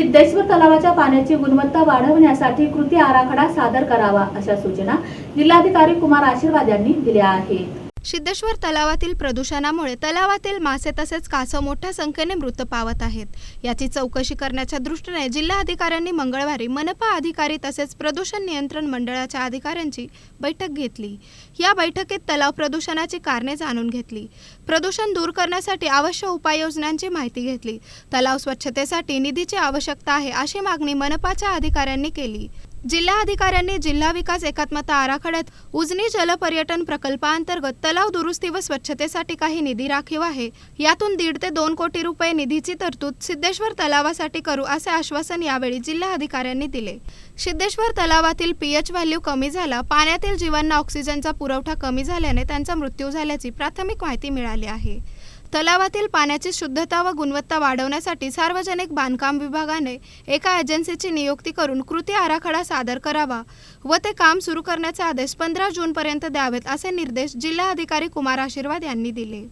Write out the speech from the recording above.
सिद्धेश्वर तलावाच्या पाण्याची गुणवत्ता वाढवण्यासाठी कृती आराखडा सादर करावा अशा सूचना जिल्हाधिकारी कुमार आशीर्वाद यांनी दिल्या आहेत. सिद्धेश्वर तलावातील प्रदूषणामुळे तलावातील मासे तसेच कासव मोठ्या संख्येने मृत पावत आहेत. याची चौकशी करण्याच्या दृष्टीने जिल्हाधिकाऱ्यांनी मंगळवारी मनपा अधिकारी तसेच प्रदूषण नियंत्रण मंडळाच्या अधिकाऱ्यांची बैठक घेतली. या बैठकीत तलाव प्रदूषणाची कारणे जाणून घेतली. प्रदूषण दूर करण्यासाठी आवश्यक उपाययोजनांची माहिती घेतली. तलाव स्वच्छतेसाठी निधीची आवश्यकता आहे अशी मागणी मनपाच्या अधिकाऱ्यांनी केली. जिल्हा अधिकाऱ्यांनी जिल्हा विकास एकात्मता आराखड्यात उजनी जलपर्यटन प्रकल्पाअंतर्गत तलाव दुरुस्ती व स्वच्छतेसाठी काही निधी राखीव आहे. यातून दीड ते दोन कोटी रुपये निधीची तरतूद सिद्धेश्वर तलावासाठी करू असे आश्वासन यावेळी जिल्हा अधिकाऱ्यांनी दिले. सिद्धेश्वर तलावातील पीएच व्हॅल्यू कमी झाला पाण्यातील जीवांना ऑक्सिजनचा पुरवठा कमी झाल्याने त्यांचा मृत्यू झाल्याची प्राथमिक माहिती मिळाली आहे. तलावातील पाण्याची शुद्धता व गुणवत्ता वाढवण्यासाठी सार्वजनिक बांधकाम विभागाने एका एजन्सीची नियुक्ती करून कृती आराखडा सादर करावा व ते काम सुरू करण्याचे आदेश पंधरा जूनपर्यंत द्यावेत असे निर्देश जिल्हा अधिकारी कुमार आशीर्वाद यांनी दिले.